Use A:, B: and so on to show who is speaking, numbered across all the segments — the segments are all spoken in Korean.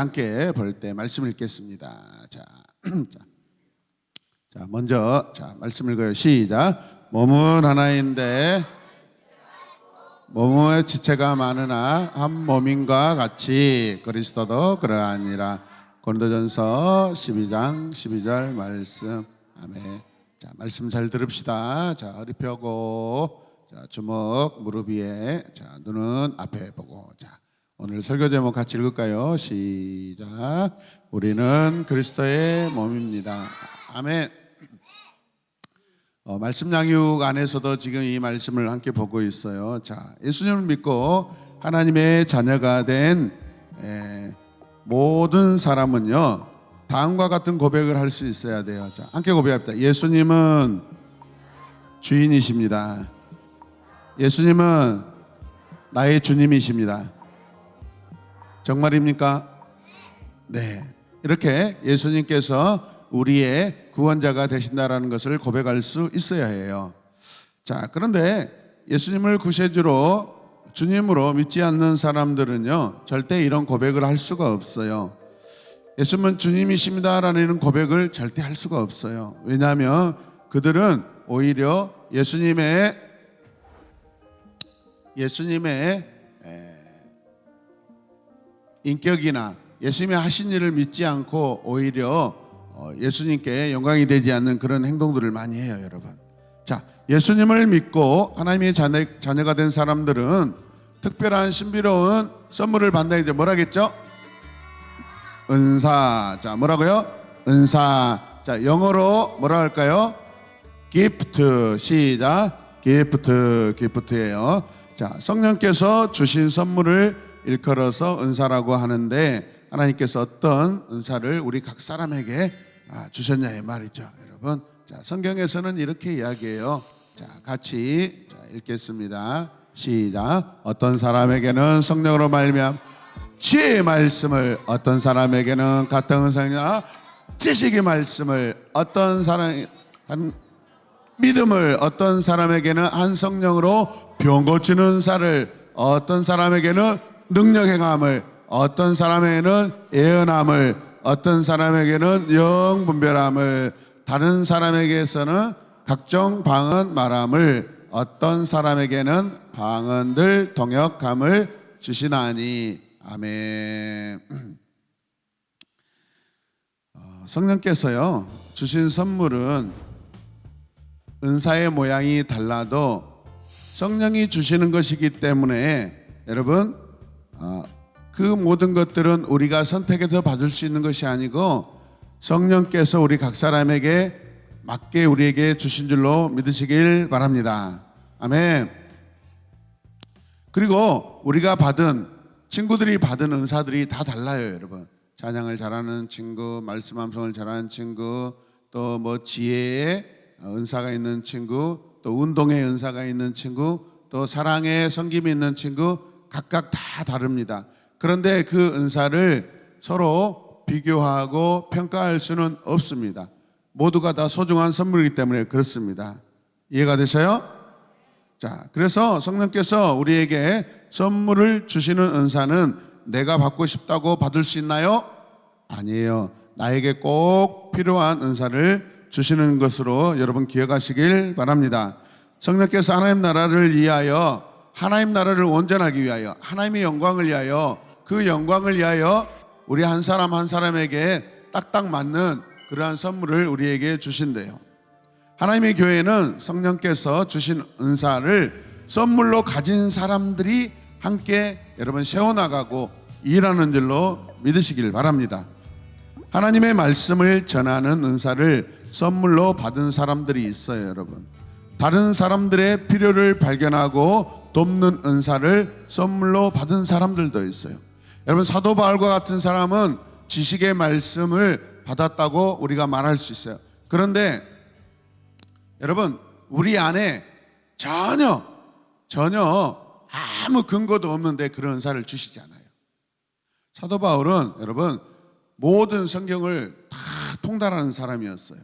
A: 함께 볼 때 말씀 읽겠습니다. 자, 자, 자, 먼저 자 말씀 읽어요. 시작. 몸은 하나인데 몸의 지체가 많으나 한 몸인과 같이 그리스도도 그러하니라. 고린도전서 12장 12절 말씀. 아멘. 자, 말씀 잘 들읍시다. 자, 허리 펴고 자, 주먹 무릎 위에 자, 눈은 앞에 보고 자, 오늘 설교 제목 같이 읽을까요? 시작. 우리는 그리스도의 몸입니다. 아멘. 어, 말씀 양육 안에서도 지금 이 말씀을 함께 보고 있어요. 자, 예수님을 믿고 하나님의 자녀가 된 에, 모든 사람은요 다음과 같은 고백을 할 수 있어야 돼요. 자, 함께 고백합니다. 예수님은 주인이십니다. 예수님은 나의 주님이십니다. 정말입니까? 네. 이렇게 예수님께서 우리의 구원자가 되신다라는 것을 고백할 수 있어야 해요. 자, 그런데 예수님을 구세주로 주님으로 믿지 않는 사람들은요, 절대 이런 고백을 할 수가 없어요. 예수님은 주님이십니다라는 이런 고백을 절대 할 수가 없어요. 왜냐하면 그들은 오히려 예수님의 예수님의 에, 인격이나 예수님의 하신 일을 믿지 않고 오히려 어, 예수님께 영광이 되지 않는 그런 행동들을 많이 해요, 여러분. 자, 예수님을 믿고 하나님의 자녀, 자녀가 된 사람들은 특별한 신비로운 선물을 받는다 이제 뭐라겠죠? 은사. 자, 뭐라고요? 은사. 자, 영어로 뭐라 할까요? 기프트. 시작. 기프트. 기프트예요. 자, 성령께서 주신 선물을 일컬어서 은사라고 하는데 하나님께서 어떤 은사를 우리 각 사람에게 아, 주셨냐 이 말이죠, 여러분. 자, 성경에서는 이렇게 이야기해요. 자, 같이 자, 읽겠습니다. 시작. 어떤 사람에게는 성령으로 말미암 지혜의 말씀을 어떤 사람에게는 같은 은사냐 지식의 말씀을 어떤 사람 한 믿음을 어떤 사람에게는 한 성령으로 병 고치는 은사를 어떤 사람에게는 능력 행함을 어떤 사람에게는 예언함을 어떤 사람에게는 영 분별함을 다른 사람에게서는 각종 방언 말함을 어떤 사람에게는 방언들 동역함을 주시나니 아멘. 어, 성령께서요 주신 선물은 은사의 모양이 달라도 성령이 주시는 것이기 때문에 여러분 어, 그 모든 것들은 우리가 선택해서 받을 수 있는 것이 아니고 성령께서 우리 각 사람에게 맞게 우리에게 주신 줄로 믿으시길 바랍니다. 아멘. 그리고 우리가 받은 친구들이 받은 은사들이 다 달라요, 여러분. 찬양을 잘하는 친구, 말씀 함성을 잘하는 친구, 또 뭐 지혜의 은사가 있는 친구, 또 운동의 은사가 있는 친구, 또 사랑의 성김이 있는 친구, 각각 다 다릅니다. 그런데 그 은사를 서로 비교하고 평가할 수는 없습니다. 모두가 다 소중한 선물이기 때문에 그렇습니다. 이해가 되셔요? 자, 그래서 성령께서 우리에게 선물을 주시는 은사는 내가 받고 싶다고 받을 수 있나요? 아니에요. 나에게 꼭 필요한 은사를 주시는 것으로 여러분 기억하시길 바랍니다. 성령께서 하나님 나라를 위하여 하나님 나라를 온전하기 위하여 하나님의 영광을 위하여 그 영광을 위하여 우리 한 사람 한 사람에게 딱딱 맞는 그러한 선물을 우리에게 주신대요. 하나님의 교회는 성령께서 주신 은사를 선물로 가진 사람들이 함께 여러분 세워나가고 일하는 줄로 믿으시길 바랍니다. 하나님의 말씀을 전하는 은사를 선물로 받은 사람들이 있어요, 여러분. 다른 사람들의 필요를 발견하고 돕는 은사를 선물로 받은 사람들도 있어요. 여러분 사도 바울과 같은 사람은 지식의 말씀을 받았다고 우리가 말할 수 있어요. 그런데 여러분 우리 안에 전혀 전혀 아무 근거도 없는데 그런 은사를 주시지 않아요. 사도 바울은 여러분 모든 성경을 다 통달하는 사람이었어요.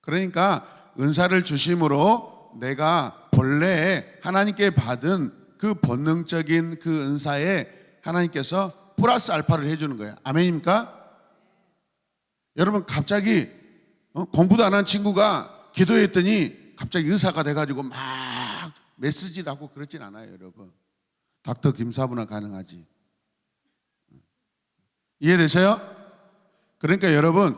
A: 그러니까 은사를 주심으로 내가 본래 하나님께 받은 그 본능적인 그 은사에 하나님께서 플러스 알파를 해주는 거예요. 아멘입니까? 여러분 갑자기 어? 공부도 안 한 친구가 기도했더니 갑자기 의사가 돼가지고 막 메시지를 하고 그러진 않아요, 여러분. 닥터 김사부나 가능하지. 이해되세요? 그러니까 여러분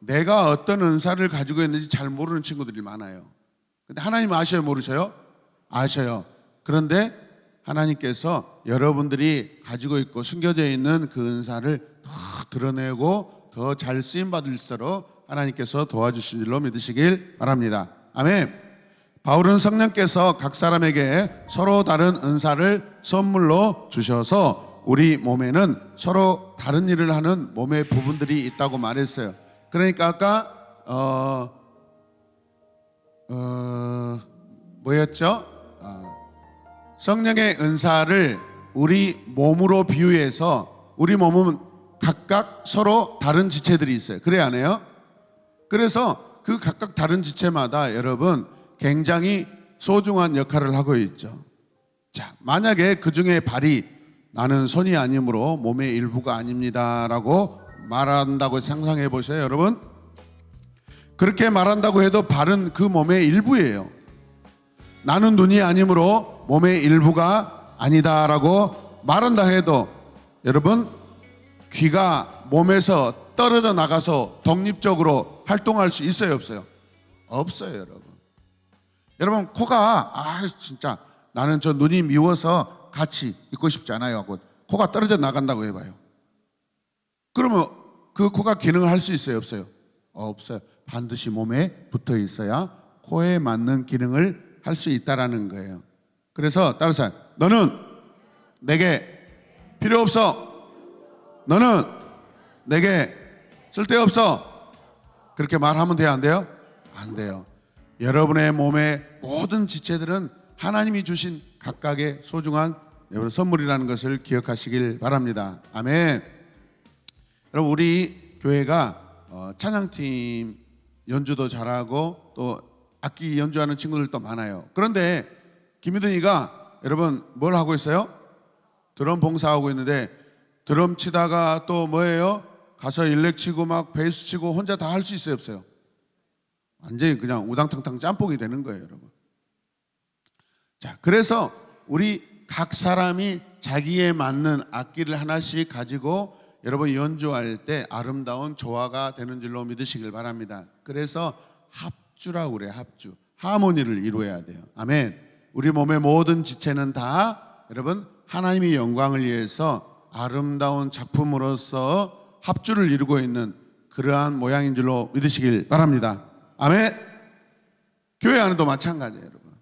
A: 내가 어떤 은사를 가지고 있는지 잘 모르는 친구들이 많아요. 근데 하나님 아셔요, 모르셔요? 아셔요. 그런데 하나님께서 여러분들이 가지고 있고 숨겨져 있는 그 은사를 더 드러내고 더 잘 쓰임 받을수록 하나님께서 도와주신 줄로 믿으시길 바랍니다. 아멘. 바울은 성령께서 각 사람에게 서로 다른 은사를 선물로 주셔서 우리 몸에는 서로 다른 일을 하는 몸의 부분들이 있다고 말했어요. 그러니까 아까 어, 어 뭐였죠? 아, 성령의 은사를 우리 몸으로 비유해서 우리 몸은 각각 서로 다른 지체들이 있어요. 그래 안 해요? 그래서 그 각각 다른 지체마다 여러분 굉장히 소중한 역할을 하고 있죠. 자, 만약에 그 중에 발이 나는 손이 아니므로 몸의 일부가 아닙니다라고 말한다고 상상해 보세요, 여러분. 그렇게 말한다고 해도 발은 그 몸의 일부예요. 나는 눈이 아니므로 몸의 일부가 아니다라고 말한다 해도 여러분 귀가 몸에서 떨어져 나가서 독립적으로 활동할 수 있어요 없어요? 없어요 여러분. 여러분 코가 아 진짜 나는 저 눈이 미워서 같이 있고 싶지 않아요 하고 코가 떨어져 나간다고 해봐요. 그러면 그 코가 기능을 할 수 있어요 없어요? 없어요. 반드시 몸에 붙어 있어야 코에 맞는 기능을 할 수 있다라는 거예요. 그래서 따라서 너는 내게 필요 없어. 너는 내게 쓸데 없어. 그렇게 말하면 돼요, 안 돼요? 안 돼요. 여러분의 몸의 모든 지체들은 하나님이 주신 각각의 소중한 여러분 선물이라는 것을 기억하시길 바랍니다. 아멘. 여러분 우리 교회가 어, 찬양팀 연주도 잘하고 또 악기 연주하는 친구들도 많아요. 그런데 김희든이가 여러분 뭘 하고 있어요? 드럼 봉사하고 있는데 드럼 치다가 또 뭐예요? 가서 일렉 치고 막 베이스 치고 혼자 다 할 수 있어요 없어요? 완전히 그냥 우당탕탕 짬뽕이 되는 거예요 여러분 자 그래서 우리 각 사람이 자기에 맞는 악기를 하나씩 가지고 여러분 연주할 때 아름다운 조화가 되는 줄로 믿으시길 바랍니다 그래서 합주라고 그래요 합주 하모니를 이루어야 돼요 아멘 우리 몸의 모든 지체는 다 여러분 하나님의 영광을 위해서 아름다운 작품으로서 합주를 이루고 있는 그러한 모양인 줄로 믿으시길 바랍니다. 아멘. 교회 안에도 마찬가지예요, 여러분.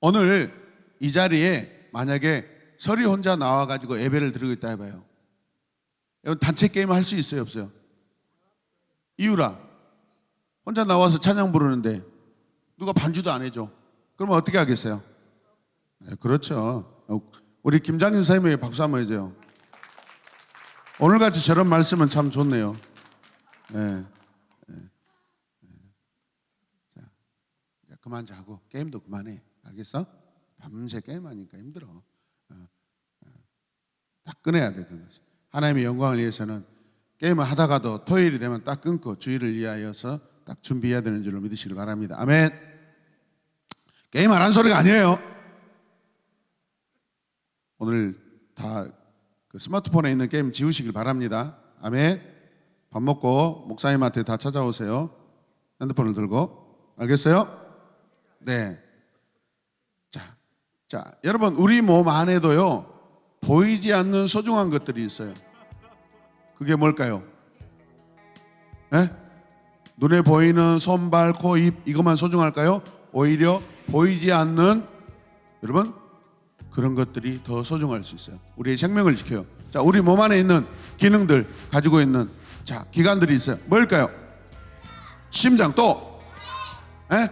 A: 오늘 이 자리에 만약에 설이 혼자 나와 가지고 예배를 드리고 있다 해봐요. 단체 게임 할 수 있어요, 없어요? 이유라. 혼자 나와서 찬양 부르는데 누가 반주도 안 해줘. 그러면 어떻게 하겠어요? 네, 그렇죠. 어, 우리 김장인 사님에게 박수 한번 해줘요. 오늘같이 저런 말씀은 참 좋네요. 예. 자, 이제 그만 자고 게임도 그만해. 알겠어? 밤새 게임하니까 힘들어. 어, 어. 딱 끊어야 돼 그것. 하나님의 영광을 위해서는 게임을 하다가도 토요일이 되면 딱 끊고 주일을 위하여서 딱 준비해야 되는 줄로 믿으시길 바랍니다. 아멘. 게임 안 한 소리가 아니에요. 오늘 다 그 스마트폰에 있는 게임 지우시길 바랍니다. 아멘. 밥 먹고 목사님한테 다 찾아오세요. 핸드폰을 들고. 알겠어요? 네. 자, 자, 여러분, 우리 몸 안에도요, 보이지 않는 소중한 것들이 있어요. 그게 뭘까요? 예? 눈에 보이는 손, 발, 코, 입, 이것만 소중할까요? 오히려 보이지 않는, 여러분, 그런 것들이 더 소중할 수 있어요. 우리의 생명을 지켜요. 자, 우리 몸 안에 있는 기능들 가지고 있는 자 기관들이 있어요. 뭘까요? 심장 또, 에?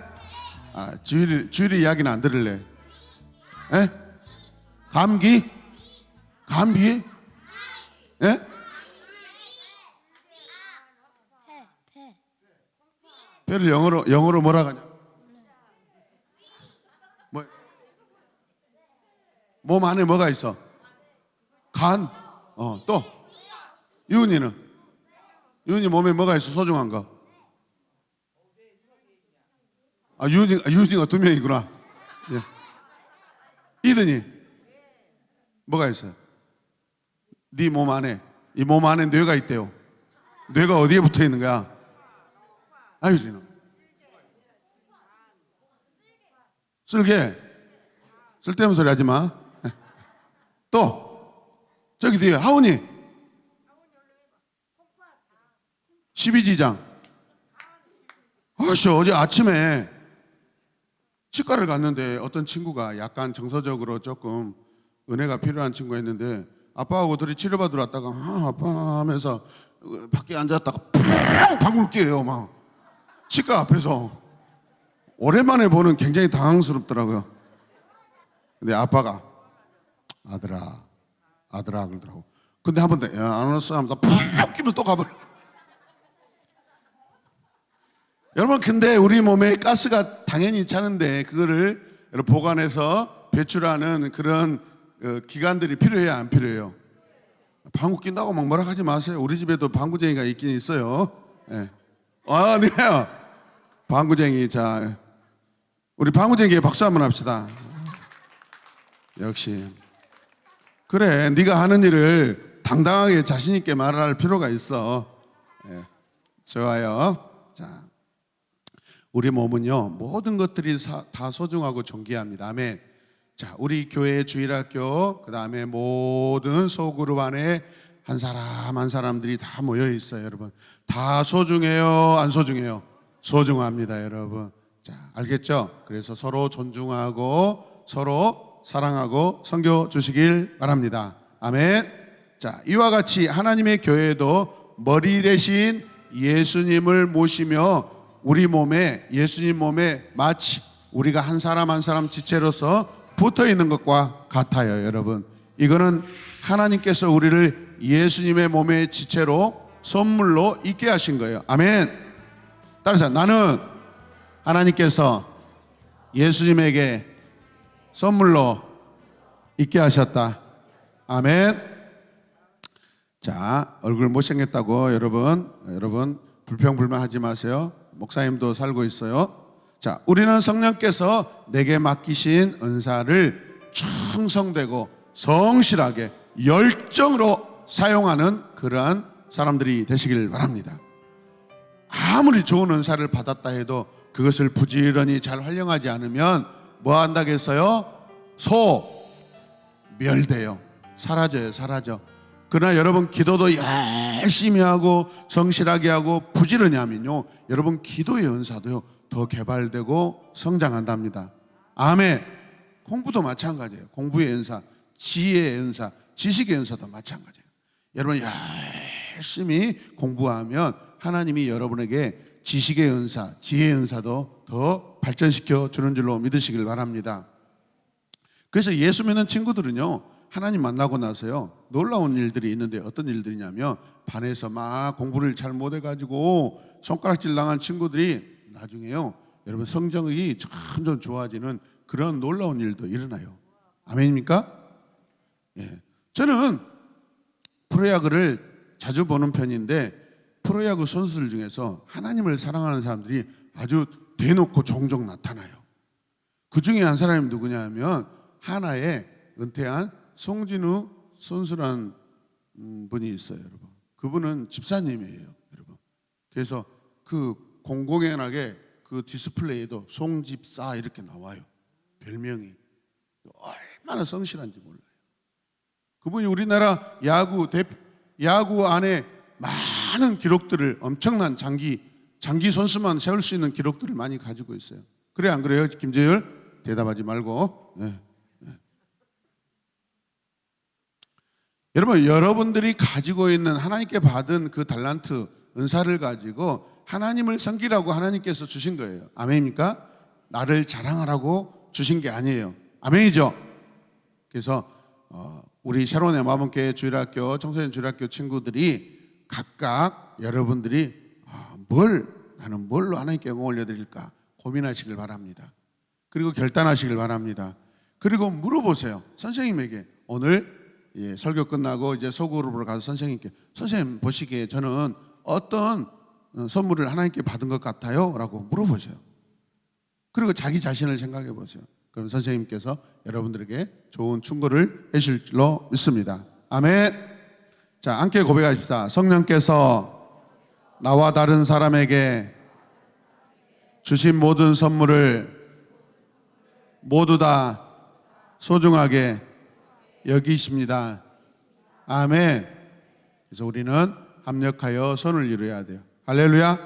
A: 아, 주일이 주일이 이야기는 안 들을래. 에? 감기, 에?
B: 폐, 폐.
A: 뼈를 영어로 영어로 뭐라 하냐? 뭐? 몸 안에 뭐가 있어? 간, 어, 또 유은이는? 유은이 몸에 뭐가 있어? 소중한 거? 아, 유은이, 아, 유은이가 두 명이구나. 예. 이든이? 뭐가 있어요? 네 몸 안에, 이 몸 안에 뇌가 있대요. 뇌가 어디에 붙어 있는 거야? 아유리는? 쓸개. 쓸데없는 소리 하지 마. 또, 저기 뒤에 하원이. 12지장. 아씨, 어제 아침에 치과를 갔는데 어떤 친구가 약간 정서적으로 조금 은혜가 필요한 친구가 있는데 아빠하고 둘이 치료받으러 왔다가 아, 아빠 하면서 밖에 앉았다가 팡! 방울 끼어요 막 치과 앞에서 오랜만에 보는 굉장히 당황스럽더라고요. 근데 아빠가 아들아, 아들아 그러더라고. 근데 한 번 더, 야, 안 왔어 하면서 푹 끼면 또 가버려. 여러분, 근데 우리 몸에 가스가 당연히 차는데 그거를 보관해서 배출하는 그런 어, 기관들이 필요해요, 안 필요해요? 방구 낀다고 막 뭐라 하지 마세요. 우리 집에도 방구쟁이가 있긴 있어요. 예. 아, 네. 방구쟁이. 자, 우리 방구쟁이에 박수 한번 합시다. 역시. 그래, 네가 하는 일을 당당하게 자신 있게 말할 필요가 있어. 예. 좋아요. 자, 우리 몸은요 모든 것들이 사- 다 소중하고 존귀합니다. 아멘. 자, 우리 교회 주일학교 그 다음에 모든 소그룹 안에 한 사람 한 사람들이 다 모여 있어요, 여러분. 다 소중해요, 안 소중해요? 소중합니다, 여러분. 자, 알겠죠? 그래서 서로 존중하고 서로 사랑하고 섬겨 주시길 바랍니다. 아멘. 자, 이와 같이 하나님의 교회도 머리 대신 예수님을 모시며 우리 몸에 예수님 몸에 마치 우리가 한 사람 한 사람 지체로서 붙어 있는 것과 같아요, 여러분. 이거는 하나님께서 우리를 예수님의 몸의 지체로 선물로 있게 하신 거예요. 아멘. 따라서 나는 하나님께서 예수님에게 선물로 있게 하셨다. 아멘. 자, 얼굴 못생겼다고 여러분, 여러분 불평불만하지 마세요. 목사님도 살고 있어요. 자, 우리는 성령께서 내게 맡기신 은사를 충성되고 성실하게 열정으로 사용하는 그러한 사람들이 되시길 바랍니다. 아무리 좋은 은사를 받았다 해도 그것을 부지런히 잘 활용하지 않으면 뭐 한다겠어요? 소 멸돼요. 사라져요, 사라져. 그러나 여러분 기도도 열심히 하고 성실하게 하고 부지런히 하면요. 여러분 기도의 은사도요. 더 개발되고 성장한답니다. 아멘. 공부도 마찬가지예요. 공부의 은사, 지혜의 은사, 지식의 은사도 마찬가지예요. 여러분 열심히 공부하면 하나님이 여러분에게 지식의 은사, 지혜의 은사도 더 발전시켜 주는 줄로 믿으시길 바랍니다. 그래서 예수 믿는 친구들은요, 하나님 만나고 나서요, 놀라운 일들이 있는데 어떤 일들이냐면, 반에서 막 공부를 잘 못해가지고 손가락질 당한 친구들이 나중에요, 여러분 성적이 점점 좋아지는 그런 놀라운 일도 일어나요. 아멘입니까? 예. 저는 프로야구를 자주 보는 편인데, 프로야구 선수들 중에서 하나님을 사랑하는 사람들이 아주 대놓고 종종 나타나요. 그 중에 한 사람이 누구냐 하면 하나의 은퇴한 송진우 선수란 음, 분이 있어요, 여러분. 그분은 집사님이에요, 여러분. 그래서 그 공공연하게 그 디스플레이에도 송집사 이렇게 나와요. 별명이 얼마나 성실한지 몰라요. 그분이 우리나라 야구 대 야구 안에 많은 기록들을 엄청난 장기 장기 선수만 세울 수 있는 기록들을 많이 가지고 있어요. 그래 안 그래요, 김재열? 대답하지 말고. 네. 여러분, 여러분들이 가지고 있는 하나님께 받은 그 달란트, 은사를 가지고 하나님을 섬기라고 하나님께서 주신 거예요. 아멘입니까? 나를 자랑하라고 주신 게 아니에요. 아멘이죠? 그래서 어, 우리 샤론의 마음교회 주일학교, 청소년 주일학교 친구들이 각각 여러분들이 아, 뭘 나는 뭘로 하나님께 영광 올려드릴까 고민하시길 바랍니다. 그리고 결단하시길 바랍니다. 그리고 물어보세요. 선생님에게 오늘 예, 설교 끝나고 이제 소그룹으로 가서 선생님께 선생님 보시기에 저는 어떤 어, 선물을 하나님께 받은 것 같아요 라고 물어보세요. 그리고 자기 자신을 생각해 보세요. 그럼 선생님께서 여러분들에게 좋은 충고를 해주실 줄로 믿습니다. 아멘. 자, 함께 고백하십시다. 성령께서 나와 다른 사람에게 주신 모든 선물을 모두 다 소중하게 여기십니다. 아멘. 그래서 우리는 합력하여 선을 이루어야 돼요. 할렐루야.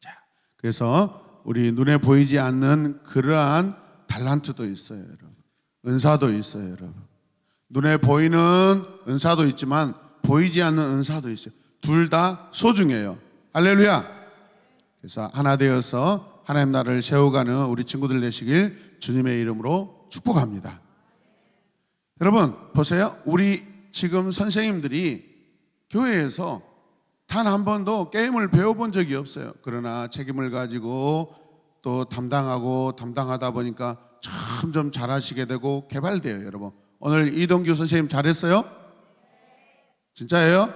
A: 자, 그래서 우리 눈에 보이지 않는 그러한 달란트도 있어요, 여러분. 은사도 있어요, 여러분. 눈에 보이는 은사도 있지만 보이지 않는 은사도 있어요. 둘 다 소중해요. 할렐루야. 그래서 하나 되어서 하나님 나라를 세워가는 우리 친구들 되시길 주님의 이름으로 축복합니다. 여러분 보세요. 우리 지금 선생님들이 교회에서 단 한 번도 게임을 배워본 적이 없어요. 그러나 책임을 가지고 또 담당하고 담당하다 보니까 점점 잘하시게 되고 개발돼요, 여러분. 오늘 이동규 선생님 잘했어요? 진짜예요?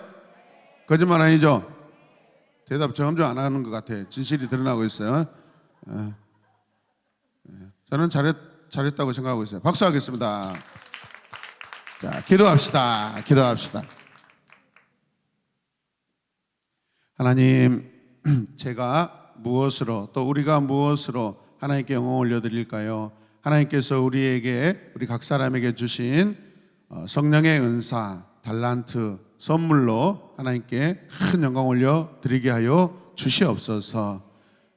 A: 거짓말 아니죠? 대답 점점 안 하는 것 같아. 진실이 드러나고 있어요. 예. 예. 저는 잘했, 잘했다고 생각하고 있어요. 박수하겠습니다. 자, 기도합시다. 기도합시다. 하나님, 제가 무엇으로 또 우리가 무엇으로 하나님께 영광 올려드릴까요? 하나님께서 우리에게 우리 각 사람에게 주신 어, 성령의 은사, 달란트, 선물로 하나님께 큰 영광 올려 드리게 하여 주시옵소서.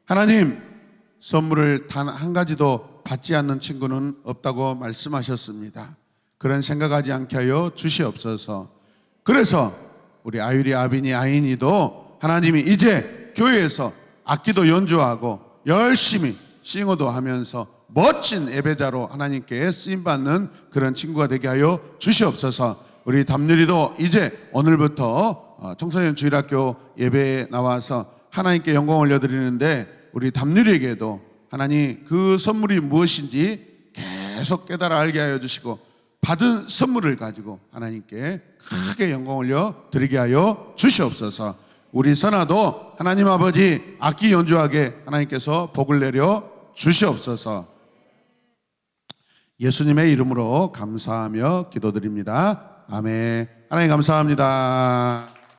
A: 하나님, 선물을 단 한 가지도 받지 않는 친구는 없다고 말씀하셨습니다. 그런 생각하지 않게 하여 주시옵소서. 그래서 우리 아유리 아빈이 아인이도 하나님이 이제 교회에서 악기도 연주하고 열심히 싱어도 하면서 멋진 예배자로 하나님께 쓰임 받는 그런 친구가 되게 하여 주시옵소서. 우리 담유리도 이제 오늘부터 어, 청소년 주일학교 예배에 나와서 하나님께 영광 올려드리는데 우리 담유리에게도 하나님 그 선물이 무엇인지 계속 깨달아 알게 하여 주시고 받은 선물을 가지고 하나님께 크게 영광 올려 드리게 하여 주시옵소서. 우리 선아도 하나님 아버지 악기 연주하게 하나님께서 복을 내려 주시옵소서. 예수님의 이름으로 감사하며 기도드립니다. 아멘. 하나님 감사합니다.